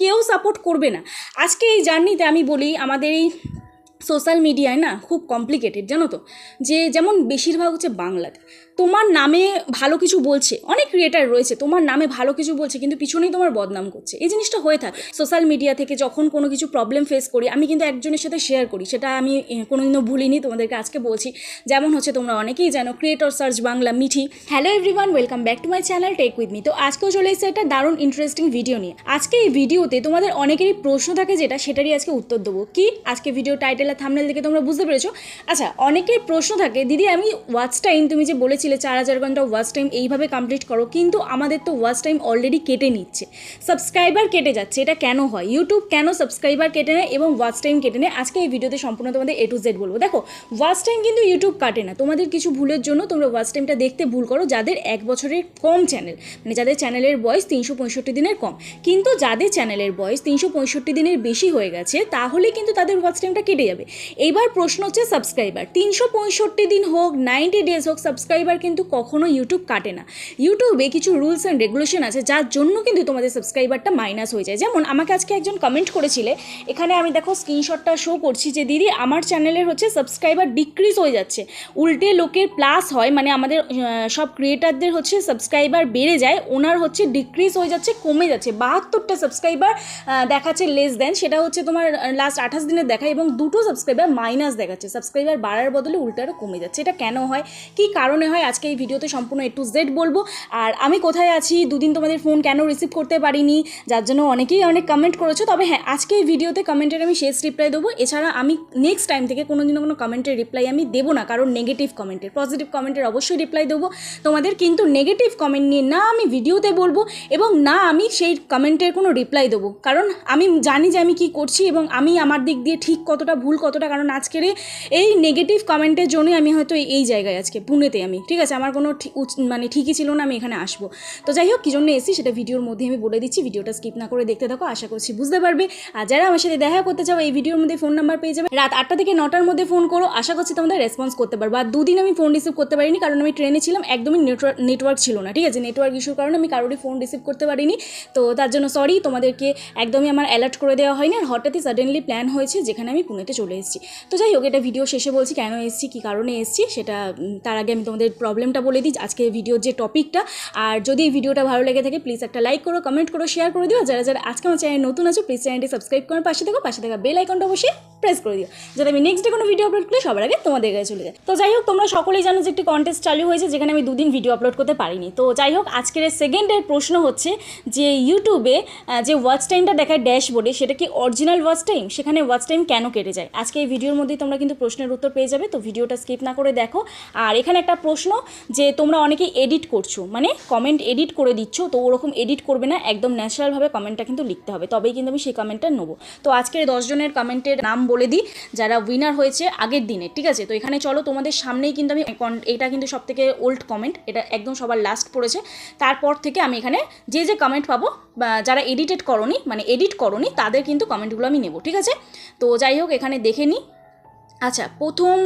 কেউ সাপোর্ট করবে না। আজকে এই জার্নিতে আমি বলি, আমাদের এই সোশ্যাল মিডিয়ায় না খুব কমপ্লিকেটেড জানো তো? যে যেমন বেশিরভাগ হচ্ছে বাংলাতে। তোমার নামে ভালো কিছু বলছে, অনেক ক্রিয়েটার রয়েছে, তোমার নামে ভালো কিছু বলছে, কিন্তু পিছনেই তোমার বদনাম করছে। এই জিনিসটা হয়ে থাকে। সোশ্যাল মিডিয়া থেকে যখন কোনো কিছু প্রবলেম ফেস করি, আমি কিন্তু একজনের সাথে শেয়ার করি, সেটা আমি কোনোদিনও ভুলিনি, তোমাদেরকে আজকে বলছি। যেমন হচ্ছে তোমরা অনেকেই জানো creator search Bangla Mithi. Hello everyone welcome back to my channel tech with me তো আজকেও চলে এসেছে একটা দারুণ ইন্টারেস্টিং ভিডিও নিয়ে। আজকে এই ভিডিওতে তোমাদের অনেকেরই প্রশ্ন থাকে যেটা, সেটারই আজকে উত্তর দেবো। কি? আজকে ভিডিও টাইটেল আর থামনেল দেখে তোমরা বুঝতে পেরেছ? আচ্ছা অনেকের প্রশ্ন থাকে, দিদি, আমি ওয়াচ টাইম তুমি যে বলেছিলে চার হাজার ঘণ্টা ওয়াচ টাইম এইভাবে কমপ্লিট করো, কিন্তু আমাদের তো ওয়াচ টাইম অলরেডি কেটে নিচ্ছে। সাবস্ক্রাইবার কেটে যাচ্ছে, এটা কেন হয়? ইউটিউব কেন সাবস্ক্রাইবার কেটে নেয় এবং ওয়াচ টাইম কেটে নেয়? আজকে এই ভিডিওতে সম্পূর্ণ তোমাদের এ টু জেড বলব। দেখো ওয়াচ টাইম কিন্তু ইউটিউব কাটে না। তোমাদের কিছু ভুলের জন্য তোমরা ওয়াচ টাইমটা দেখতে ভুল করো, যাদের এক বছরের কম চ্যানেল মানে যাদের চ্যানেলের বয়স তিনশো পঁয়ষট্টি দিনের কম। কিন্তু যাদের চ্যানেলের বয়স তিনশো পঁয়ষট্টি দিনের বেশি হয়ে গেছে, তাহলে কিন্তু তাদের ওয়াচ টাইমটা কেটে যাবে। এইবার প্রশ্ন হচ্ছে সাবস্ক্রাইবার তিনশো পঁয়ষট্টি দিন হোক নাইনটি ডেজ হোক সাবস্ক্রাইবার কিন্তু কখনো ইউটিউব কাটে না। ইউটিউবে কিছু রুলস অ্যান্ড রেগুলেশন আছে, যার জন্য কিন্তু তোমাদের সাবস্ক্রাইবারটা মাইনাস হয়ে যায়। যেমন আমাকে আজকে একজন কমেন্ট করেছিলে, এখানে আমি দেখো স্ক্রিনশটটা শো করছি যে, দিদি, আমার চ্যানেলের হচ্ছে সাবস্ক্রাইবার ডিক্রিজ হয়ে যাচ্ছে। উল্টে লোকের প্লাস হয় মানে আমাদের সব ক্রিয়েটারদের হচ্ছে সাবস্ক্রাইবার বেড়ে যায়, ওনার হচ্ছে ডিক্রিজ হয়ে যাচ্ছে, কমে যাচ্ছে। বাহাত্তরটা সাবস্ক্রাইবার দেখাচ্ছে লেস দেন সেটা হচ্ছে তোমার লাস্ট আঠাশ দিনের দেখা এবং দুটো সাবস্ক্রাইবার মাইনাস দেখাচ্ছে। সাবস্ক্রাইবার বাড়ার বদলে উল্টারও কমে যাচ্ছে। এটা কেন হয়? কি কারণে হয়? আজকে এই ভিডিওতে সম্পূর্ণ এ টু জেড বলব। আর আমি কোথায় আছি, দুদিন তোমাদের ফোন কেন রিসিভ করতে পারিনি, যার জন্য অনেকেই অনেক কমেন্ট করেছ। তবে হ্যাঁ আজকে এই ভিডিওতে কমেন্টের আমি শেষ রিপ্লাই দেবো। এছাড়া আমি নেক্সট টাইম থেকে কোনো দিনও কোনো কমেন্টের রিপ্লাই আমি দেবো না, কারণ নেগেটিভ কমেন্টের পজিটিভ কমেন্টের অবশ্যই রিপ্লাই দেবো। তোমাদের কিন্তু নেগেটিভ কমেন্ট নিয়ে না আমি ভিডিওতে বলব এবং না আমি সেই কমেন্টের কোনো রিপ্লাই দেবো। কারণ আমি জানি যে আমি কি করছি এবং আমি আমার দিক দিয়ে ঠিক কতটা ভুল কতটা, কারণ আজকের এই- নেগেটিভ কমেন্টের জন্যই আমি হয়তো এই জায়গায় আজকে, পুনেতে আমি ঠিক আছে, আমার কোনো মানে ঠিকই ছিল না, আমি এখানে আসব। তো যাই হোক, কী জন্য এসেছি সেটা ভিডিওর মধ্যে আমি বলে দিচ্ছি, ভিডিওটা স্কিপ না করে দেখতে থাকো, আশা করছি বুঝতে পারবে। আর যারা আমার সাথে দেখা করতে চাও, এই ভিডিওর মধ্যে ফোন নাম্বার পেয়ে যাবে। রাত আটটা থেকে নটার মধ্যে ফোন করো, আশা করছি তোমাদের রেসপন্স করতে পারব। আর দুদিন আমি ফোন রিসিভ করতে পারিনি, কারণ আমি ট্রেনে ছিলাম, একদমই নেটওয়ার্ক নেটওয়ার্ক ছিল না, ঠিক আছে? নেটওয়ার্ক ইস্যুর কারণে আমি কারোরই ফোন রিসিভ করতে পারিনি। তো তার জন্য সরি তোমাদেরকে একদমই আমার অ্যালার্ট করে দেওয়া হয়নি। আর হঠাৎই সাডেনলি প্ল্যান হয়েছে, যেখানে আমি পুনেতে চলে এসেছি। তো যাই হোক, এটা ভিডিও শেষে বলছি, কেন এসেছি, কী কারণে এসেছি, সেটা তার আগে আমি তোমাদের প্রবলেমটা বলে দিই, আজকে ভিডিওর যে টপিকটা আর যদি এই ভিডিওটা ভালো লেগে থাকে প্লিজ একটা লাইক করো কমেন্ট করো শেয়ার করে দিও। যারা যারা আজকে আমার চ্যানেল নতুন আছো প্লিজ চ্যানেলটি সাবস্ক্রাইব করার পাশে থাকো, পাশে থাকা বেল আইকনটা অবশ্যই প্রেস করে দিও। যাতে আমি নেক্সট ডে কোনো ভিডিও আপলোড করলে সবার আগে তোমাদের কাছে চলে যায়। তো যাই হোক, তোমরা সকলেই জানো যে একটি কন্টেস্ট চালু হয়েছে, যেখানে আমি দুদিন ভিডিও আপলোড করতে পারিনি। তো যাই হোক, আজকের সেকেন্ডের প্রশ্ন হচ্ছে যে ইউটিউবে যে ওয়াচ টাইমটা দেখায় ড্যাশবোর্ডে সেটা কি অরিজিনাল ওয়াচ টাইম সেখানে ওয়াচ টাইম কেন কেটে যায়? আজকে এই ভিডিওর মধ্যেই তোমরা কিন্তু প্রশ্নের উত্তর পেয়ে যাবে, তো ভিডিওটা স্কিপ না করে দেখো। আর এখানে একটা প্রশ্ন যে তোমরা অনেকেই এডিট করছ মানে কমেন্ট এডিট করে দিচ্ছ, তো ওরকম এডিট করবে না, একদম ন্যাচারালভাবে কমেন্টটা কিন্তু লিখতে হবে। তবেই কিন্তু আমি সেই কমেন্টটা নেব। তো আজকের দশজনের কমেন্টের নাম বলে দিই, যারা উইনার হয়েছে আগের দিনে, ঠিক আছে? তো এখানে চলো, তোমাদের সামনেই কিন্তু আমি এটা কিন্তু সব থেকে ওল্ড কমেন্ট এটা একদম সবার লাস্ট পড়েছে। তারপর থেকে আমি এখানে যে যে কমেন্ট পাবো যারা এডিটেড করনি মানে এডিট করনি, তাদের কিন্তু কমেন্টগুলো আমি নেব, ঠিক আছে? তো যাই হোক, এখানে দেখে নিই আচ্ছা প্রথম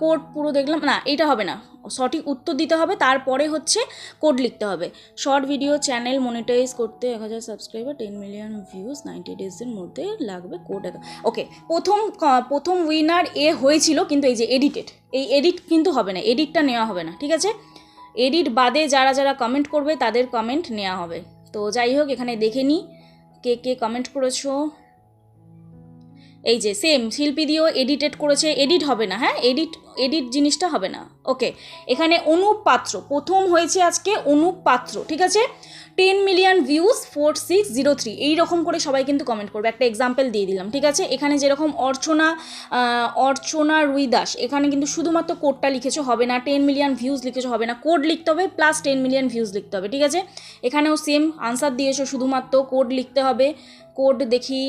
কোড পুরো দেখলাম, না, এটা হবে না। সঠিক উত্তর দিতে হবে, তারপরে হচ্ছে কোড লিখতে হবে। শর্ট ভিডিও, চ্যানেল মনিটাইজ করতে এক হাজার subscriber, ten million views, ninety ডেজের মধ্যে লাগবে কোড ওকে, প্রথম প্রথম উইনার এ হয়েছিল, কিন্তু এই যে এডিটেড, এই এডিট কিন্তু হবে না, এডিটটা নেওয়া হবে না, ঠিক আছে? এডিট বাদে যারা যারা কমেন্ট করবে, তাদের কমেন্ট নেওয়া হবে। তো যাই হোক, এখানে দেখে নিই কে কে কমেন্ট করেছ? এই যে সেম শিল্পী দিয়েও এডিটেড করেছে এডিট হবে না হ্যাঁ? এডিট এডিট জিনিসটা হবে না। ওকে এখানে অনুপ পাত্র, প্রথম হয়েছে আজকে অনুপ পাত্র, ঠিক আছে? Ten million views four six zero three এইরকম করে সবাই কিন্তু কমেন্ট করবে। একটা এক্সাম্পল দিয়ে দিলাম, ঠিক আছে? এখানে যেরকম অর্চনা অর্চনা রুইদাস, এখানে কিন্তু শুধুমাত্র কোডটা লিখেছো হবে না টেন মিলিয়ন ভিউজ লিখেছো হবে না কোড লিখতে হবে প্লাস টেন মিলিয়ন ভিউজ লিখতে হবে, ঠিক আছে? এখানেও সেম আনসার দিয়েছ, শুধুমাত্র কোড লিখতে হবে কোড দেখি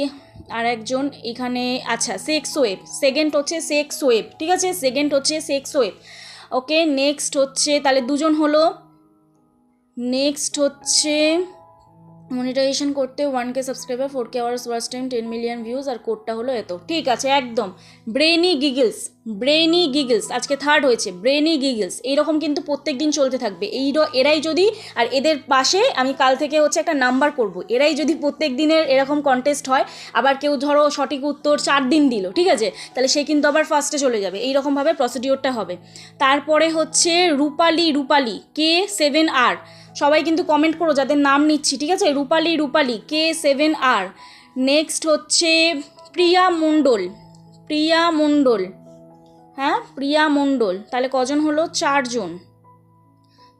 আর একজন এখানে আচ্ছা সেক্স ওয়েব সেকেন্ড হচ্ছে সেক্স ওয়েব ঠিক আছে? সেকেন্ড হচ্ছে সেক্স ওয়েব ওকে নেক্সট হচ্ছে, তাহলে দুজন হলো। নেক্সট হচ্ছে মনিটাইজেশন করতে one K subscriber four K hours watch time ten million views আর কোডটা হলো এত। ঠিক আছে, একদম। ব্রেনি গিগলস ব্রেনি গিগলস আজকে থার্ড হয়েছে ব্রেনি গিগলস এইরকম কিন্তু প্রত্যেক দিন চলতে থাকবে। এই এরাই যদি, আর এদের পাশে আমি কাল থেকে হচ্ছে একটা নাম্বার করব। এরাই যদি প্রত্যেক দিনের এরকম কন্টেস্ট হয়, আবার কেউ ধরো সঠিক উত্তর চার দিন দিল, ঠিক আছে? তাহলে সে কিন্তু আবার ফার্স্টে চলে যাবে। এইরকমভাবে প্রসিডিওরটা হবে। তারপরে হচ্ছে রূপালি রূপালি কে সেভেন আর সবাই কিন্তু কমেন্ট করো যাদের নাম নিচ্ছি, ঠিক আছে? রূপালি রূপালি কে সেভেন আর নেক্সট হচ্ছে প্রিয়া মণ্ডল প্রিয়া মণ্ডল হ্যাঁ? প্রিয়া মণ্ডল, তাহলে কজন হলো? চারজন,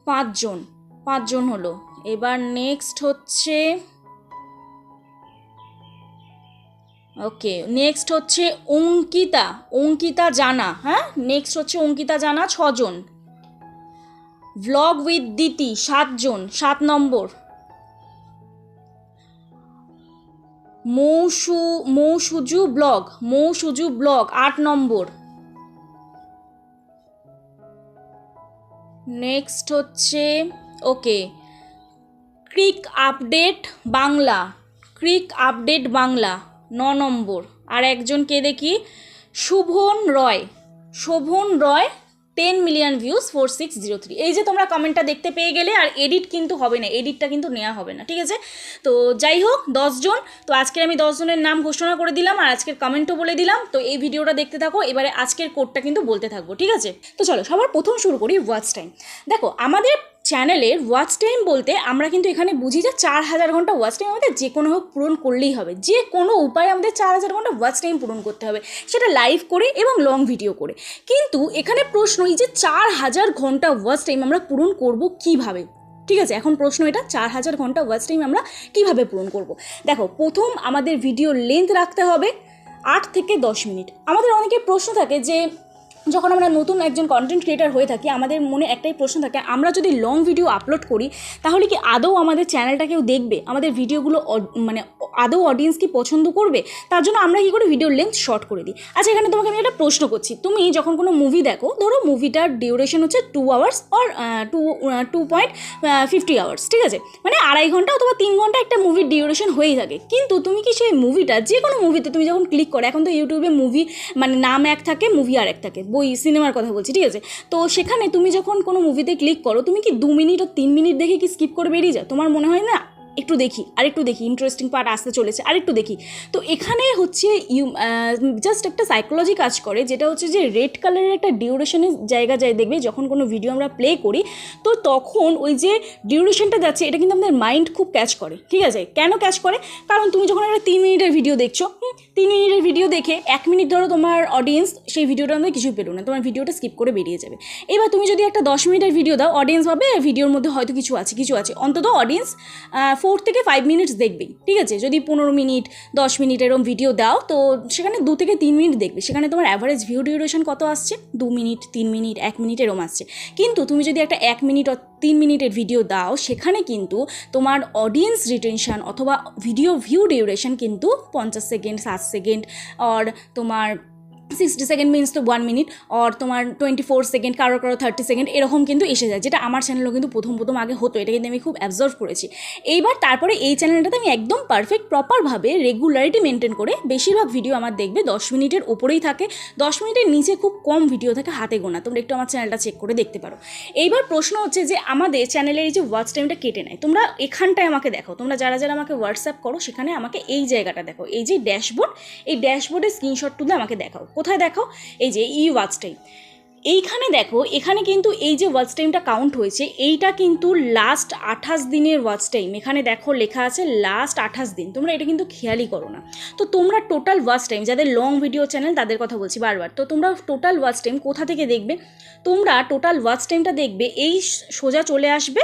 পাঁচজন পাঁচজন হলো। এবার নেক্সট হচ্ছে ওকে নেক্সট হচ্ছে অঙ্কিতা অঙ্কিতা জানা হ্যাঁ? নেক্সট হচ্ছে অঙ্কিতা জানা, ছজন। ভ্লগ উইথ দিতি সাতজন, সাত নম্বর। মৌসু, মৌসুজু ব্লগ মৌসুজু ব্লগ, আট নম্বর। নেক্সট হচ্ছে okay crick update Bangla, crick update Bangla, ন নম্বর। আর একজনকে দেখি? Shuvon Roy, Shovon Roy ten million views four six zero three এই যে তোমরা কমেন্টটা দেখতে পেয়ে গেলে আর এডিট কিন্তু হবে না এডিটটা কিন্তু নেওয়া হবে না, ঠিক আছে? তো যাই হোক দশজন তো আজকের আমি দশজনের নাম ঘোষণা করে দিলাম আর আজকের কমেন্টও বলে দিলাম। তো এই ভিডিওটা দেখতে থাকো, এবারে আজকের কোডটা কিন্তু বলতে থাকব, ঠিক আছে? তো চলো, সবার প্রথম শুরু করি ওয়াচ টাইম দেখো, আমাদের চ্যানেলের ওয়াচ টাইম বলতে আমরা কিন্তু এখানে বুঝি যে চার হাজার ঘণ্টা ওয়াচ টাইম আমাদের যে কোনো হোক পূরণ করলেই হবে। যে কোনো উপায়ে আমাদের চার হাজার ঘণ্টা ওয়াচ টাইম পূরণ করতে হবে, সেটা লাইভ করে এবং লং ভিডিও করে। কিন্তু এখানে প্রশ্ন এই যে চার হাজার ঘণ্টা ওয়াচ টাইম আমরা পূরণ করব কীভাবে? ঠিক আছে, এখন প্রশ্ন এটা, চার হাজার ঘণ্টা ওয়াচ টাইম আমরা কীভাবে পূরণ করব? দেখো, প্রথম আমাদের ভিডিও লেন্থ রাখতে হবে আট থেকে দশ মিনিট। আমাদের অনেকের প্রশ্ন থাকে যে যখন আমরা নতুন একজন কন্টেন্ট ক্রিয়েটার হয়ে থাকি, আমাদের মনে একটাই প্রশ্ন থাকে, আমরা যদি লং ভিডিও আপলোড করি, তাহলে কি আদৌ আমাদের চ্যানেলটা কেউ দেখবে? আমাদের ভিডিওগুলো মানে আদৌ অডিয়েন্স কি পছন্দ করবে? তার জন্য আমরা কি করি ভিডিওর লেন্থ শর্ট করে দিই? আচ্ছা এখানে তোমাকে আমি একটা প্রশ্ন করছি। তুমি যখন কোনো মুভি দেখো, ধরো মুভিটার ডিউরেশন হচ্ছে two hours or two two point fifty hours ঠিক আছে? মানে আড়াই ঘণ্টা অথবা তিন ঘণ্টা একটা মুভির ডিউরেশন হয়েই থাকে। কিন্তু তুমি কি সেই মুভিটা যে কোনো মুভিতে তুমি যখন ক্লিক করো, এখন তো ইউটিউবে মুভি মানে নাম এক থাকে মুভি আর এক থাকে। বই সিনেমার কথা বলছি, ঠিক আছে? তো সেখানে তুমি যখন কোনো মুভিতে ক্লিক করো, তুমি কি দু মিনিট ও তিন মিনিট দেখে কি স্কিপ করে বেরিয়ে যাও? তোমার মনে হয় না একটু দেখি, আরেকটু দেখি ইন্টারেস্টিং পার্ট আসতে চলেছে, আরেকটু দেখি। তো এখানে হচ্ছে ইউ জাস্ট একটা সাইকোলজি কাজ করে, যেটা হচ্ছে যে রেড কালারের একটা ডিউরেশনের জায়গা যায়, দেখবে যখন কোনো ভিডিও আমরা প্লে করি, তো তখন ওই যে ডিউরেশনটা যাচ্ছে, এটা কিন্তু আমাদের মাইন্ড খুব ক্যাচ করে, ঠিক আছে? কেন ক্যাচ করে? কারণ তুমি যখন একটা তিন মিনিটের ভিডিও দেখছ তিন মিনিটের ভিডিও দেখে এক মিনিট ধরো তোমার অডিয়েন্স সেই ভিডিওটার মধ্যে কিছুই পেল না, তোমার ভিডিওটা স্কিপ করে বেরিয়ে যাবে। এবার তুমি যদি একটা দশ মিনিটের ভিডিও দাও অডিয়েন্স ভাবে ভিডিওর মধ্যে হয়তো কিছু আছে কিছু আছে। অন্তত অডিয়েন্স ফোর থেকে ফাইভ মিনিটস দেখবেই ঠিক আছে? যদি পনেরো মিনিট, দশ মিনিট এরকম ভিডিও দাও, তো সেখানে দু থেকে তিন মিনিট দেখবে। সেখানে তোমার অ্যাভারেজ ভিউ ডিউরেশন কত আসছে? দু মিনিট, তিন মিনিট, এক মিনিট এরকম আসছে। কিন্তু তুমি যদি একটা এক মিনিট তিন মিনিটের ভিডিও দাও, সেখানে কিন্তু তোমার অডিয়েন্স রিটেনশন অথবা ভিডিও ভিউ ডিউরেশন কিন্তু পঞ্চাশ সেকেন্ড ষাট সেকেন্ড আর তোমার সিক্সটি সেকেন্ড মিনস তো ওয়ান মিনিট আর তোমার টোয়েন্টি ফোর সেকেন্ড কারও কারও থার্টি সেকেন্ড এরকম কিন্তু এসে যায়, যেটা আমার চ্যানেলও কিন্তু প্রথম প্রথম আগে হতো, এটা কিন্তু আমি খুব অ্যাবজর্ভ করেছি। এইবার তারপরে এই চ্যানেলটাতে আমি একদম পারফেক্ট প্রপারভাবে রেগুলারিটি মেনটেন করে বেশিরভাগ ভিডিও আমার দেখবে দশ মিনিটের ওপরেই থাকে। দশ মিনিটের নিচে খুব কম ভিডিও থাকে হাতে গোনা, তোমরা একটু আমার চ্যানেলটা চেক করে দেখতে পারো। এইবার প্রশ্ন হচ্ছে যে আমাদের চ্যানেলের এই যে ওয়াচ টাইমটা কেটে নেয়, তোমরা এখানটায় আমাকে দেখো, তোমরা যারা যারা আমাকে হোয়াটসঅ্যাপ করো, সেখানে আমাকে এই জায়গাটা দেখো, এই যে ড্যাশবোর্ড এই ড্যাশবোর্ডের স্ক্রিনশট তুলে আমাকে দেখাও। কোথায় দেখো? এই যে ই ওয়াচ টাইম এইখানে দেখো, এখানে কিন্তু এই যে ওয়াচ টাইমটা কাউন্ট হয়েছে, এইটা কিন্তু লাস্ট আঠাশ দিনের ওয়াচ টাইম এখানে দেখো লেখা আছে লাস্ট আঠাশ দিন। তোমরা এটা কিন্তু খেয়ালই করো না। তো তোমরা টোটাল ওয়াচ টাইম যাদের লং ভিডিও চ্যানেল তাদের কথা বলছি বারবার। তো তোমরা টোটাল ওয়াচ টাইম কোথা থেকে দেখবে? তোমরা টোটাল ওয়াচ টাইমটা দেখবে, এই সোজা চলে আসবে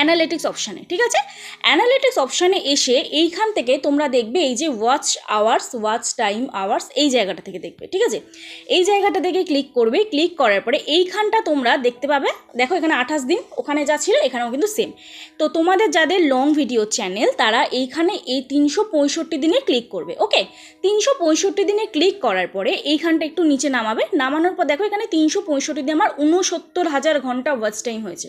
অ্যানালিটিক্স অপশানে ঠিক আছে? অ্যানালিটিক্স অপশানে এসে এইখান থেকে তোমরা দেখবে এই যে watch hours watch time hours এই জায়গাটা থেকে দেখবে, ঠিক আছে? এই জায়গাটা থেকে ক্লিক করবে ক্লিক করার পরে এইখানটা তোমরা দেখতে পাবে, দেখো এখানে আঠাশ দিন, ওখানে যা ছিল এখানেও কিন্তু সেম তো তোমাদের যাদের লং ভিডিও চ্যানেল তারা এইখানে এই তিনশো পঁয়ষট্টি দিনে ক্লিক করবে ওকে তিনশো পঁয়ষট্টি দিনে ক্লিক করার পরে এইখানটা একটু নিচে নামাবে, নামানোর পর দেখো এখানে তিনশো পঁয়ষট্টি দিনে আমার ঊনসত্তর হাজার ঘণ্টা ওয়াচ টাইম হয়েছে।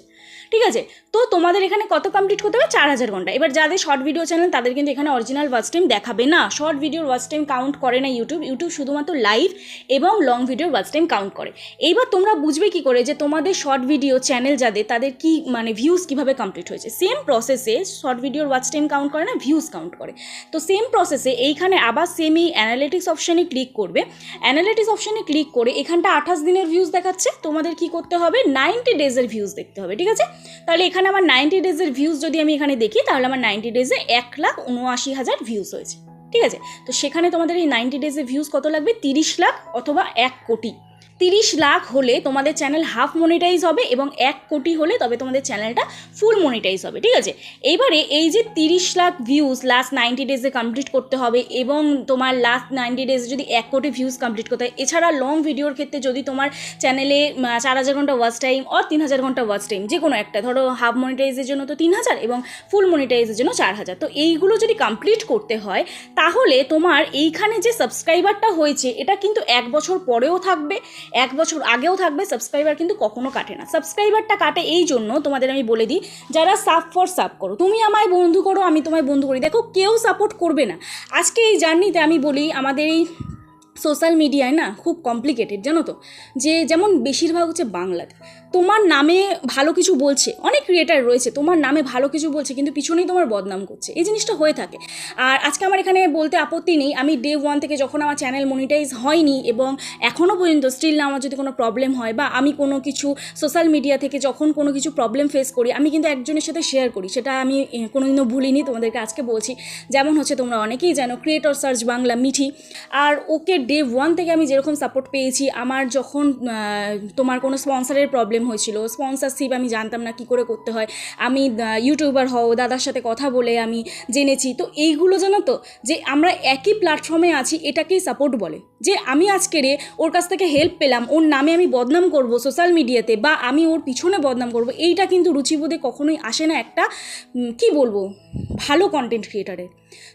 ঠিক আছে? তো তোমাদের এখানে কত কমপ্লিট করতে হবে? চার হাজার ঘণ্টা। এবার যাদের শর্ট ভিডিও চ্যানেল তাদের কিন্তু এখানে অরিজিনাল ওয়াচ টাইম দেখাবে না। শর্ট ভিডিওর ওয়াচ টাইম কাউন্ট করে না ইউটিউব ইউটিউব শুধুমাত্র লাইভ এবং লং ভিডিওর ওয়াচ টাইম কাউন্ট করে। এইবার তোমরা বুঝবে কি করে যে তোমাদের শর্ট ভিডিও চ্যানেল যাদের, তাদের কি মানে ভিউজ কীভাবে কমপ্লিট হয়েছে? সেম প্রসেসে শর্ট ভিডিওর ওয়াচ টাইম কাউন্ট করে না ভিউজ কাউন্ট করে। তো সেম প্রসেসে এইখানে আবার সেম এই অ্যানালিটিক্স অপশানে ক্লিক করবে। অ্যানালিটিক্স অপশানে ক্লিক করে এখানটা আঠাশ দিনের ভিউজ দেখাচ্ছে। তোমাদের কি করতে হবে? নাইনটি ডেজের ভিউজ দেখতে হবে। ঠিক আছে? তাহলে এখানে আমার নাইনটি ডেজের ভিউজ যদি আমি এখানে দেখি, তাহলে আমার নাইনটি ডেজে এক লাখ উনআশি হাজার ভিউজ হয়েছে। ঠিক আছে? তো সেখানে তোমাদের এই নাইনটি ডেজের ভিউজ কত লাগবে? তিরিশ লাখ অথবা এক কোটি। তিরিশ লাখ হলে তোমাদের চ্যানেল হাফ মনিটাইজ হবে এবং এক কোটি হলে তবে তোমাদের চ্যানেলটা ফুল মনিটাইজ হবে, ঠিক আছে? এইবারে এই যে তিরিশ লাখ ভিউজ লাস্ট নাইনটি ডেজে কমপ্লিট করতে হবে এবং তোমার লাস্ট নাইনটি ডেজে যদি এক কোটি ভিউজ কমপ্লিট করতে হয়, এছাড়া লং ভিডিওর ক্ষেত্রে যদি তোমার চ্যানেলে চার হাজার ঘণ্টা ওয়াচ টাইম অর তিন হাজার ঘণ্টা ওয়াচ টাইম যে কোনো একটা, ধরো হাফ মনিটাইজের জন্য তো তিন হাজার এবং ফুল মনিটাইজের জন্য চার হাজার, তো এইগুলো যদি কমপ্লিট করতে হয়, তাহলে তোমার এইখানে যে সাবস্ক্রাইবারটা হয়েছে, এটা কিন্তু এক বছর পরেও থাকবে এক বছর আগেও থাকবে সাবস্ক্রাইবার কিন্তু কখনো কাটে না। সাবস্ক্রাইবারটা কাটে এই জন্য তোমাদের আমি বলে দিই, যারা সাব ফর সাব করো, তুমি আমায় বন্ধু করো, আমি তোমায় বন্ধু করি। দেখো, কেউ সাপোর্ট করবে না। আজকে এই জার্নিতে আমি বলি, আমাদের এই সোশ্যাল মিডিয়ায় না, খুব কমপ্লিকেটেড জানো তো? যে যেমন বেশিরভাগ হচ্ছে বাংলাতে। তোমার নামে ভালো কিছু বলছে, অনেক ক্রিয়েটার রয়েছে, তোমার নামে ভালো কিছু বলছে, কিন্তু পিছনেই তোমার বদনাম করছে, এই জিনিসটা হয়ে থাকে। আর আজকে আমার এখানে বলতে আপত্তি নেই, আমি ডে ওয়ান থেকে যখন আমার চ্যানেল মনিটাইজ হয়নি এবং এখনও পর্যন্ত স্টিল না আমার যদি কোনো প্রবলেম হয় বা আমি কোনো কিছু সোশ্যাল মিডিয়া থেকে যখন কোনো কিছু প্রবলেম ফেস করি, আমি কিন্তু একজনের সাথে শেয়ার করি, সেটা আমি কোনোদিনও ভুলিনি, তোমাদেরকে আজকে বলছি। যেমন হচ্ছে তোমরা অনেকেই জানো ক্রিয়েটর সার্চ বাংলা মিঠি, আর ওকে ডে ওয়ান থেকে আমি যেরকম সাপোর্ট পেয়েছি, আমার যখন তোমার কোনো স্পন্সারের প্রবলেম হয়েছিল। স্পন্সারশিপ আমি জানতাম না কী করে করতে হয়। আমি ইউটিউবার হও, দাদার সাথে কথা বলে আমি জেনেছি। তো এইগুলো জানো তো, যে আমরা একই প্ল্যাটফর্মে আছি, এটাকেই সাপোর্ট বলে। যে আমি আজকে রে ওর কাছ থেকে হেল্প পেলাম, ওর নামে আমি বদনাম করব সোশ্যাল মিডিয়াতে বা আমি ওর পিছনে বদনাম করব, এইটা কিন্তু রুচিবোধে কখনোই আসে না একটা কি বলব? ভালো কন্টেন্ট ক্রিয়েটারের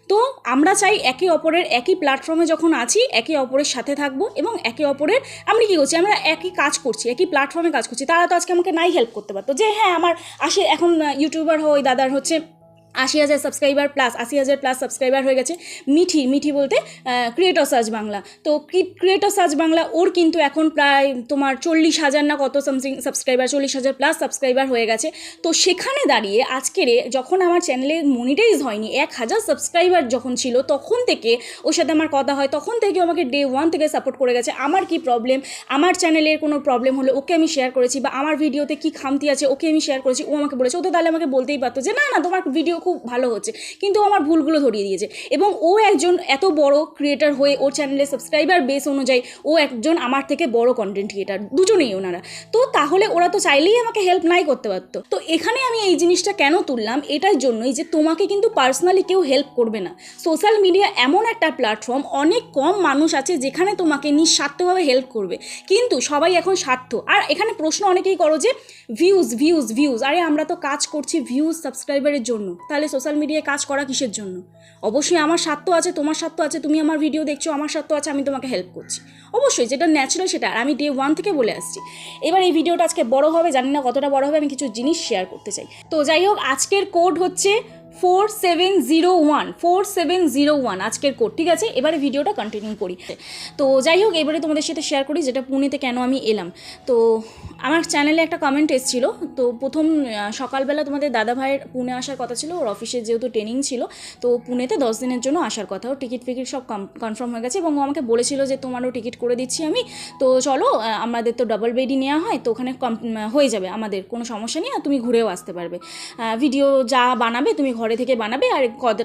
তো আমরা চাই একে অপরের একই প্ল্যাটফর্মে যখন আছি, একে অপরের সাথে থাকব এবং একে অপরের, আমরা কী করছি? আমরা একই কাজ করছি, একই প্ল্যাটফর্মে কাজ করছি। তারা তো আজকে আমাকে নাই হেল্প করতে পারতো যে হ্যাঁ আমার আসে এখন ইউটিউবার হয় দাদার হচ্ছে আশি হাজার সাবস্ক্রাইবার প্লাস আশি হাজার প্লাস সাবস্ক্রাইবার হয়ে গেছে। মিঠি মিঠি বলতে ক্রিয়েটর সার্চ বাংলা। তো ক্রিয়েটর সার্চ বাংলা, ওর কিন্তু এখন প্রায় তোমার চল্লিশ হাজার না কত সামথিং সাবস্ক্রাইবার চল্লিশ হাজার প্লাস সাবস্ক্রাইবার হয়ে গেছে। তো সেখানে দাঁড়িয়ে আজকের যখন আমার চ্যানেলে মনিটাইজ হয়নি, এক হাজার সাবস্ক্রাইবার যখন ছিল, তখন থেকে ওর সাথে আমার কথা হয়, তখন থেকে আমাকে ডে ওয়ান থেকে সাপোর্ট করে গেছে। আমার কি প্রবলেম আমার চ্যানেলের কোনো প্রবলেম হলে ওকে আমি শেয়ার করেছি বা আমার ভিডিওতে কি খামতি আছে, ওকে আমি শেয়ার করেছি, ও আমাকে বলেছে। ও তো তাহলে আমাকে বলতেই পারতো যে, না না, তোমার ভিডিও খুব ভালো হচ্ছে। কিন্তু আমার ভুলগুলো ধরিয়ে দিয়েছে। এবং ও একজন এত বড় ক্রিয়েটার হয়ে ওর চ্যানেলের সাবস্ক্রাইবার বেস অনুযায়ী ও একজন আমার থেকে বড় কন্টেন্ট ক্রিয়েটার দুজনেই ওনারা। তো তাহলে ওরা তো চাইলেই আমাকে হেল্প নাই করতে পারতো। তো এখানে আমি এই জিনিসটা কেন তুললাম? এটার জন্যই যে তোমাকে কিন্তু পার্সোনালি কেউ হেল্প করবে না। সোশ্যাল মিডিয়া এমন একটা প্ল্যাটফর্ম অনেক কম মানুষ আছে যেখানে তোমাকে নিঃস্বার্থভাবে হেল্প করবে। কিন্তু সবাই এখন স্বার্থ। আর এখানে প্রশ্ন অনেকেই করো যে ভিউজ ভিউজ ভিউজ আরে আমরা তো কাজ করছি ভিউজ সাবস্ক্রাইবারের জন্য। তাহলে সোশ্যাল মিডিয়ায় কাজ করা কিসের জন্য? অবশ্যই আমার স্বার্থ আছে, তোমার স্বার্থ আছে, তুমি আমার ভিডিও দেখছ, আমার স্বার্থ আছে, আমি তোমাকে হেল্প করছি। অবশ্যই যেটা ন্যাচারাল সেটা, আর আমি ডে ওয়ান থেকে বলে আসছি। এবার এই ভিডিওটা আজকে বড় হবে, জানি না কতটা বড় হবে, আমি কিছু জিনিস শেয়ার করতে চাই। তো যাই হোক, আজকের কোড হচ্ছে four seven zero one, four seven zero one আজকের কোড ঠিক আছে? এবারে ভিডিওটা কন্টিনিউ করি। তো যাই হোক, এবারে তোমাদের সাথে শেয়ার করি, যেটা পুনেতে কেন আমি এলাম। তো আমার চ্যানেলে একটা কমেন্ট এসেছিল। তো প্রথম সকালবেলা তোমাদের দাদা ভাইয়ের পুনে আসার কথা ছিল, ওর অফিসে যেহেতু ট্রেনিং ছিল, তো পুনেতে দশ দিনের জন্য আসার কথা। ওর টিকিট ফিকিট সব কনফার্ম হয়ে গেছে এবং ও আমাকে বলেছিল যে তোমারও টিকিট করে দিচ্ছি আমি। তো চলো আমাদের তো ডাবল বেডই নেওয়া হয়, তো ওখানে হয়ে যাবে আমাদের, কোনো সমস্যা নেই, আর তুমি ঘুরেও আসতে পারবে। ভিডিও যা বানাবে তুমি ঘরে থেকে বানাবে আর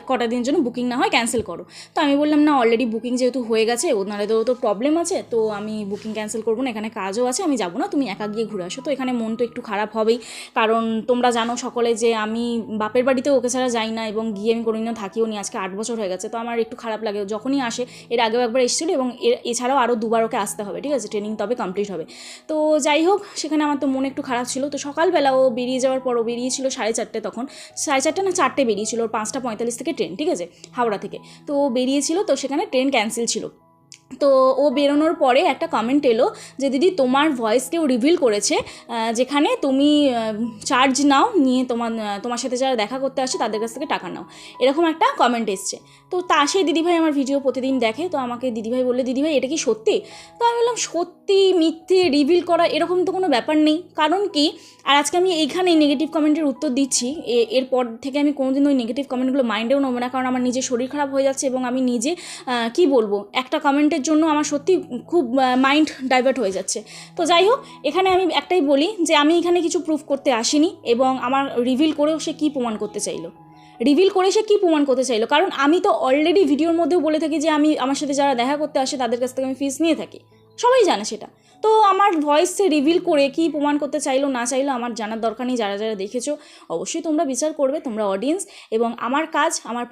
কটা দিনের জন্য বুকিং না হয় ক্যান্সেল করো। তো আমি বললাম, না অলরেডি বুকিং যেহেতু হয়ে গেছে ওনারে তো তো প্রবলেম আছে, তো আমি বুকিং ক্যান্সেল করব না, এখানে কাজও আছে, আমি যাব না, তুমি একা গিয়ে ঘুরে আসো। তো এখানে মন তো একটু খারাপ হবেই, কারণ তোমরা জানো সকলে যে আমি বাপের বাড়িতে ওকে ছাড়া যাই না এবং গিয়ে আমি কোনোদিনও থাকিও নি, আজকে আট বছর হয়ে গেছে, তো আমার একটু খারাপ লাগে। যখনই আসে, এর আগেও একবার এসেছিল এবং এছাড়াও আরও দুবার ওকে আসতে হবে, ঠিক আছে ট্রেনিং তবে কমপ্লিট হবে। তো যাই হোক, সেখানে আমার তো মন একটু খারাপ ছিল। তো সকালবেলা ও বেরিয়ে যাওয়ার পর ও বেরিয়েছিল সাড়ে চারটে তখন। সাড়ে চারটে না চারটে বেরিয়েছিল ওর পাঁচটা পঁয়তাল্লিশ থেকে ট্রেন, ঠিক আছে? হাওড়া থেকে। তো বেরিয়েছিল, তো সেখানে ট্রেন ক্যান্সেল ছিল। তো ও বেরোনোর পরে একটা কমেন্ট এলো যে, দিদি, তোমার ভয়েস কেউ রিভিল করেছে যেখানে তুমি চার্জ নাও, নিয়ে তোমার তোমার সাথে যারা দেখা করতে আসে তাদের কাছ থেকে টাকা নাও। এরকম একটা কমেন্ট এসছে। তো তা সেই দিদিভাই আমার ভিডিও প্রতিদিন দেখে, তো আমাকে দিদিভাই বললে দিদিভাই এটা কি সত্যি? তো আমি বললাম, সত্যি, মিথ্যে রিভিল করা, এরকম তো কোনো ব্যাপার নেই। কারণ কি, আর আজকে আমি এইখানে নেগেটিভ কমেন্টের উত্তর দিচ্ছি। এরপর থেকে আমি কোনোদিন ওই নেগেটিভ কমেন্টগুলো মাইন্ডেও নেব না, কারণ আমার নিজের শরীর খারাপ হয়ে যাচ্ছে এবং আমি নিজে কি বলব? একটা কমেন্টের জন্য আমার সত্যি খুব মাইন্ড ডাইভার্ট হয়ে যাচ্ছে। তো যাই হোক, এখানে আমি একটাই বলি যে আমি এখানে কিছু প্রুফ করতে আসিনি এবং আমার রিভিল করেও সে কী প্রমাণ করতে চাইলো। রিভিল করে সে কী প্রমাণ করতে চাইলো? কারণ আমি তো অলরেডি ভিডিওর মধ্যেও বলে থাকি যে আমি আমার সাথে যারা দেখা করতে আসে তাদের কাছ থেকে আমি ফিস নিয়ে থাকি। সবাই জানে সেটা। তো আমার ভয়েসে রিভিল করে কি প্রমাণ করতে চাইলো, না চাইলো, আমার জানার দরকার নেই, যারা যারা দেখেছ, অবশ্যই তোমরা বিচার করবে, তোমরা অডিয়েন্স এবং আমার কাজ, আমার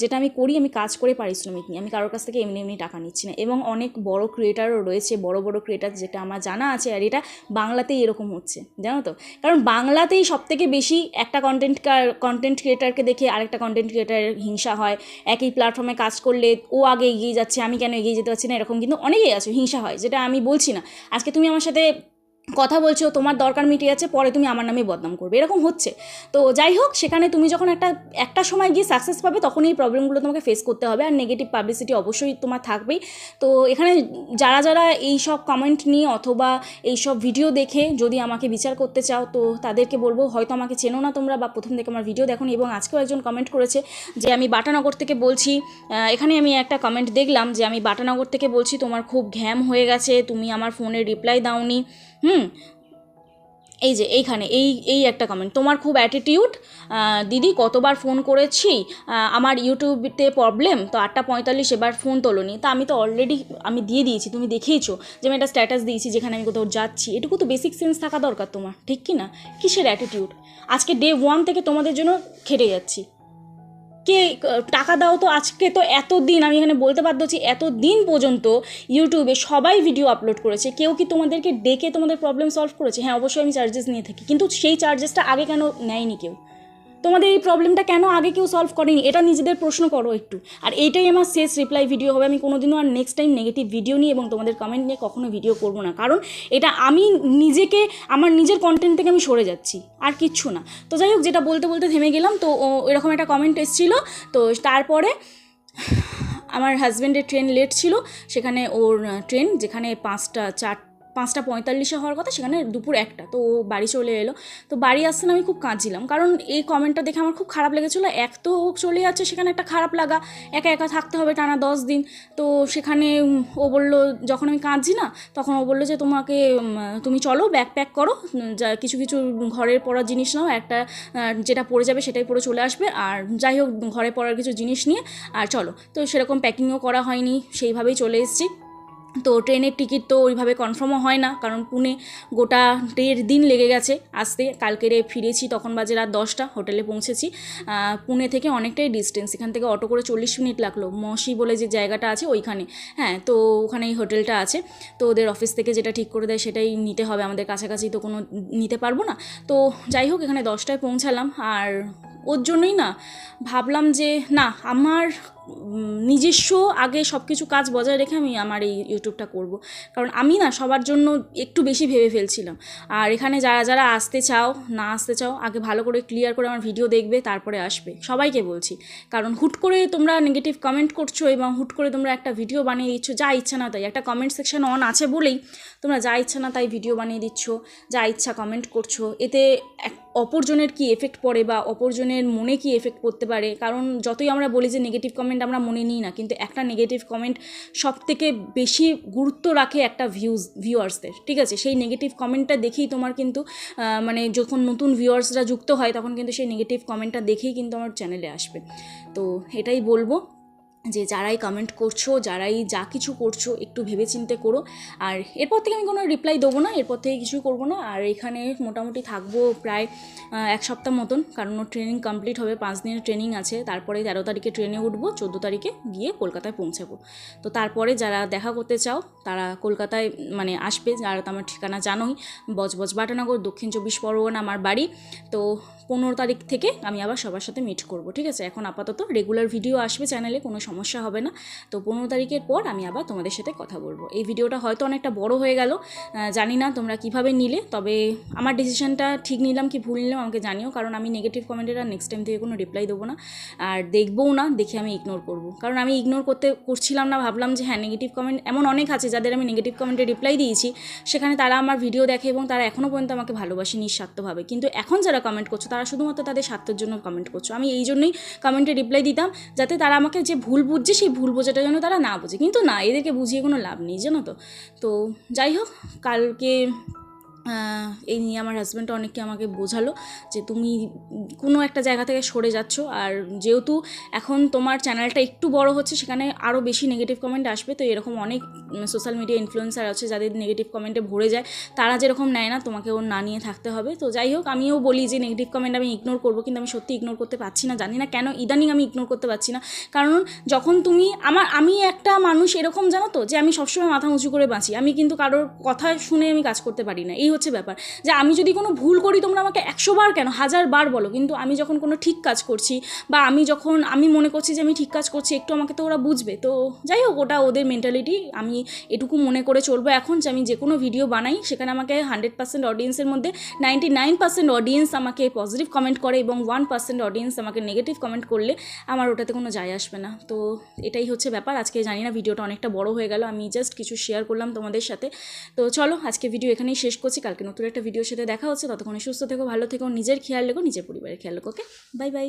যেটা আমি করি, আমি কাজ করে পারিশ্রমিক নিই, আমি কারোর কাছ থেকে এমনি এমনি টাকা নিচ্ছি না, এবং অনেক বড় ক্রিয়েটারও রয়েছে, বড় বড় ক্রিয়েটার যেটা আমার জানা আছে, আর এটা বাংলাতেই এরকম হচ্ছে, জানো তো? কারণ বাংলাতেই সব থেকে বেশি একটা কন্টেন্ট কন্টেন্ট ক্রিয়েটারকে দেখে আরেকটা কন্টেন্ট ক্রিয়েটারের হিংসা হয়, একই প্ল্যাটফর্মে কাজ করলে ও আগে এগিয়ে যাচ্ছে, আমি কেন এগিয়ে যেতে পারছি না, এরকম কিন্তু অনেকেই আছে, হিংসা হয়, যেটা আমি বলছি না। আজকে তুমি আমার সাথে কথা বলছো, তোমার দরকার মিটে যাচ্ছে পরে তুমি আমার নামে বদনাম করবে। এরকম হচ্ছে। তো যাই হোক, সেখানে তুমি যখন একটা একটা সময় গিয়ে সাকসেস পাবে, তখন এই প্রবলেমগুলো তোমাকে ফেস করতে হবে। আর নেগেটিভ পাবলিসিটি অবশ্যই তোমার থাকবেই। তো এখানে যারা যারা এই সব কমেন্ট নিয়ে অথবা এই সব ভিডিও দেখে যদি আমাকে বিচার করতে চাও, তো তাদেরকে বলব, হয়তো আমাকে চেনো না তোমরা বা প্রথম থেকে আমার ভিডিও দেখো এবং আজকেও একজন কমেন্ট করেছে যে, আমি বাটানগর থেকে বলছি। এখানে আমি একটা কমেন্ট দেখলাম যে, আমি বাটানগর থেকে বলছি, তোমার খুব ঘ্যাম হয়ে গেছে, তুমি আমার ফোনে রিপ্লাই দাওনি। হুম। এই যে এইখানে, এই এই একটা কমেন্ট তোমার খুব অ্যাটিটিউড দিদি কতবার ফোন করেছি আমার ইউটিউবতে প্রবলেম তো আটটা পঁয়তাল্লিশ এবার ফোন তোলোনি। তা আমি তো অলরেডি আমি দিয়ে দিয়েছি, তুমি দেখেইছো যে আমি একটা স্ট্যাটাস দিয়েছি যেখানে আমি কোথাও যাচ্ছি। এটুকু তো বেসিক সেন্স থাকা দরকার তোমার, ঠিক কি না কিসের অ্যাটিটিউড আজকে ডে ওয়ান থেকে তোমাদের জন্য খেটে যাচ্ছি। কে, টাকা দাও তো আজকে তো এত দিন আমি এখানে বলতে হচ্ছি এত দিন পর্যন্ত ইউটিউবে সবাই ভিডিও আপলোড করেছে। কেউ কি তোমাদেরকে ডেকে তোমাদের প্রবলেম সলভ করেছে? হ্যাঁ অবশ্যই আমি চার্জেস নিয়ে থাকি। কিন্তু সেই চার্জেসটা আগে কেন নেয়নি কেউ? তোমাদের এই প্রবলেমটা কেন আগে কেউ সলভ করেনি? এটা নিজেদের প্রশ্ন করো একটু। আর এইটাই আমার শেষ রিপ্লাই ভিডিও হবে। আমি কোনোদিনও আর নেক্সট টাইম নেগেটিভ ভিডিও নিয়ে এবং তোমাদের কমেন্ট নিয়ে কখনো ভিডিও করব না। কারণ এটা আমি নিজেকে, আমার নিজের কন্টেন্ট থেকে আমি সরে যাচ্ছি। আর কিচ্ছু না। তো যাই হোক, যেটা বলতে বলতে থেমে গেলাম। তো এরকম একটা কমেন্ট এসেছিল। তো তারপরে আমার হাজব্যান্ডের ট্রেন লেট ছিল। সেখানে ওর ট্রেন যেখানে পাঁচটা চার পাঁচটা পঁয়তাল্লিশে হওয়ার কথা, সেখানে দুপুর একটা, তো ও বাড়ি চলে এলো। তো বাড়ি আসতে আমি খুব কাঁদছিলাম, কারণ এই কমেন্টটা দেখে আমার খুব খারাপ লেগেছিলো। এক তো ও চলে যাচ্ছে, সেখানে একটা খারাপ লাগা, একা একা থাকতে হবে টানা দশ দিন। তো সেখানে ও বলল, যখন আমি কাঁদছি না, তখন ও বলল যে, তোমাকে তুমি চলো ব্যাগ প্যাক করো, যা, কিছু কিছু ঘরের পড়ার জিনিস নাও, একটা যেটা পড়ে যাবে সেটাই পরে চলে আসবে, আর যাই হোক, ঘরে পড়ার কিছু জিনিস নিয়ে, আর চলো। তো সেরকম প্যাকিংও করা হয়নি, সেইভাবেই চলে এসেছি। তো ট্রেনের টিকিট তো ওইভাবে কনফার্মও হয় না, কারণ পুনে গোটা দেড় দিন লেগে গেছে আসতে। কালকেরে ফিরেছি, তখন বাজে রাত দশটা, হোটেলে পৌঁছেছি। পুনে থেকে অনেকটাই ডিস্টেন্স এখান থেকে অটো করে চল্লিশ মিনিট লাগল। মসি বলে যে জায়গাটা আছে ওইখানে। হ্যাঁ তো ওখানে এই হোটেলটা আছে। তো ওদের অফিস থেকে যেটা ঠিক করে দেয় সেটাই নিতে হবে। আমাদের কাছাকাছি তো কোনো নিতে পারব না। তো যাই হোক, এখানে দশটায় পৌঁছালাম। আর ওর জন্যই না ভাবলাম যে, না, আমার নিজস্ব আগে সব কিছু কাজ বজায় রেখে আমি আমার এই ইউটিউবটা করব। কারণ আমি না সবার জন্য একটু বেশি ভেবে ফেলছিলাম। আর এখানে যারা যারা আসতে চাও, না আসতে চাও, আগে ভালো করে ক্লিয়ার করে আমার ভিডিও দেখবে, তারপরে আসবে। সবাইকে বলছি। কারণ হুট করে তোমরা নেগেটিভ কমেন্ট করছ এবং হুট করে তোমরা একটা ভিডিও বানিয়ে দিচ্ছ, যা ইচ্ছা না তাই। একটা কমেন্ট সেকশন অন আছে বলেই তোমরা যা ইচ্ছা না তাই ভিডিও বানিয়ে দিচ্ছ, যা ইচ্ছা কমেন্ট করছ। এতে এক অপরজনের কি এফেক্ট পড়ে বা অপরজনের মনে কি এফেক্ট পড়তে পারে? কারণ যতই আমরা বলি যে নেগেটিভ কমেন্ট আমরা মনে নিই না, কিন্তু একটা নেগেটিভ কমেন্ট সব থেকে বেশি গুরুত্ব রাখে একটা ভিউজ ভিউয়ার্সদের ঠিক আছে? সেই নেগেটিভ কমেন্টটা দেখেই তোমার কিন্তু মানে যখন নতুন ভিউয়ার্সরা যুক্ত হয়, তখন কিন্তু সেই নেগেটিভ কমেন্টটা দেখেই কিন্তু আমার চ্যানেলে আসবে। তো এটাই বলব। যে যারাই কমেন্ট করছ, যারাই যা কিছু করছ, একটু ভেবেচিন্তে করো। আর এরপর থেকে আমি কোনো রিপ্লাই দেবো না, এরপর থেকে কিছুই করব না। আর এখানে মোটামুটি থাকব প্রায় এক সপ্তাহ মতন। কারণ ট্রেনিং কমপ্লিট হবে, পাঁচ দিনের ট্রেনিং আছে। তারপরে তেরো তারিখে ট্রেনে উঠবো, চোদ্দ তারিখে গিয়ে কলকাতায় পৌঁছাবো। তো তারপরে যারা দেখা করতে চাও, তারা কলকাতায় মানে আসবে। যারা তো আমার ঠিকানা জানোই, বজবজ বাটানগর, দক্ষিণ চব্বিশ পরগনা আমার বাড়ি। তো পনেরো তারিখ থেকে আমি আবার সবার সাথে মিট করব, ঠিক আছে? এখন আপাতত রেগুলার ভিডিও আসবে চ্যানেলে কোনো সমস্যা সমস্যা হবে না। তো পনেরো তারিখের পর আমি আবার তোমাদের সাথে কথা বলব। এই ভিডিওটা হয়তো অনেকটা বড় হয়ে গেল। জানি না তোমরা কীভাবে নিলে, তবে আমার ডিসিশনটা ঠিক নিলাম কি ভুল নিলাম আমাকে জানিও, কারণ আমি নেগেটিভ কমেন্টের আর নেক্সট টাইম থেকে কোনো রিপ্লাই দেবো না। আর দেখবও না, দেখে আমি ইগনোর করব। কারণ আমি ইগনোর করতে করছিলাম না, ভাবলাম যে হ্যাঁ নেগেটিভ কমেন্ট এমন অনেক আছে যাদের আমি নেগেটিভ কমেন্টে রিপ্লাই দিয়েছি। সেখানে তারা আমার ভিডিও দেখে এবং তারা এখনও পর্যন্ত আমাকে ভালোবাসে নিঃস্বার্থভাবে। কিন্তু এখন যারা কমেন্ট করছ, তারা শুধুমাত্র তাদের স্বার্থের জন্য কমেন্ট করছ। আমি এই জন্যই কমেন্টে রিপ্লাই দিতাম, যাতে তারা আমাকে যে ভুল বুঝছে, সেই ভুল বোঝাটা যেন তারা না বোঝে। কিন্তু না, এদেরকে বুঝিয়ে কোনো লাভ নেই, জানো তো? তো যাই হোক, কালকে এই নিয়ে আমার হাজব্যান্ড অনেককে আমাকে বোঝালো যে তুমি কোনো একটা জায়গা থেকে সরে যাচ্ছ। আর যেহেতু এখন তোমার চ্যানেলটা একটু বড় হচ্ছে, সেখানে আরও বেশি নেগেটিভ কমেন্ট আসবে। তো এরকম অনেক সোশ্যাল মিডিয়া ইনফ্লুয়েন্সার আছে যাদের নেগেটিভ কমেন্টে ভরে যায়। তারা যেরকম নেয় না, তোমাকেও না নিয়ে থাকতে হবে। তো যাই হোক, আমিও বলি যে নেগেটিভ কমেন্ট আমি ইগনোর করব, কিন্তু আমি সত্যি ইগনোর করতে পারছি না, জানি না কেন, ইদানিং আমি ইগনোর করতে পারছি না। কারণ যখন তুমি, আমার, আমি একটা মানুষ এরকম জানো তো, যে আমি সবসময় মাথা উঁচু করে বাঁচি। আমি কিন্তু কারোর কথা শুনে আমি কাজ করতে পারি না। এই হচ্ছে ব্যাপার। যে আমি যদি কোনো ভুল করি তোমরা আমাকে একশো বার কেন, হাজার বার বলো, কিন্তু আমি যখন কোনো ঠিক কাজ করছি বা আমি যখন, আমি মনে করছি যে আমি ঠিক কাজ করছি, একটু আমাকে তো ওরা বুঝবে। তো যাই হোক, ওটা ওদের মেন্টালিটি আমি এটুকু মনে করে চলবো এখন যে আমি যে কোনো ভিডিও বানাই, সেখানে আমাকে হান্ড্রেড পার্সেন্ট অডিয়েন্সের মধ্যে নাইনটি নাইন পার্সেন্ট অডিয়েন্স আমাকে পজিটিভ কমেন্ট করে এবং ওয়ান পার্সেন্ট অডিয়েন্স আমাকে নেগেটিভ কমেন্ট করলে আমার ওটাতে কোনো যায় আসবে না। তো এটাই হচ্ছে ব্যাপার। আজকে জানি না ভিডিওটা অনেকটা বড় হয়ে গেল, আমি জাস্ট কিছু শেয়ার করলাম তোমাদের সাথে। তো চলো, আজকে ভিডিও এখানেই শেষ করছি। কালকে নতুন একটা ভিডিওর সাথে দেখা হচ্ছে। ততক্ষণে সুস্থ থেকো, ভালো থেকো, নিজের খেয়াল রেখো, নিজের পরিবারের খেয়াল রেখো ওকে বাই বাই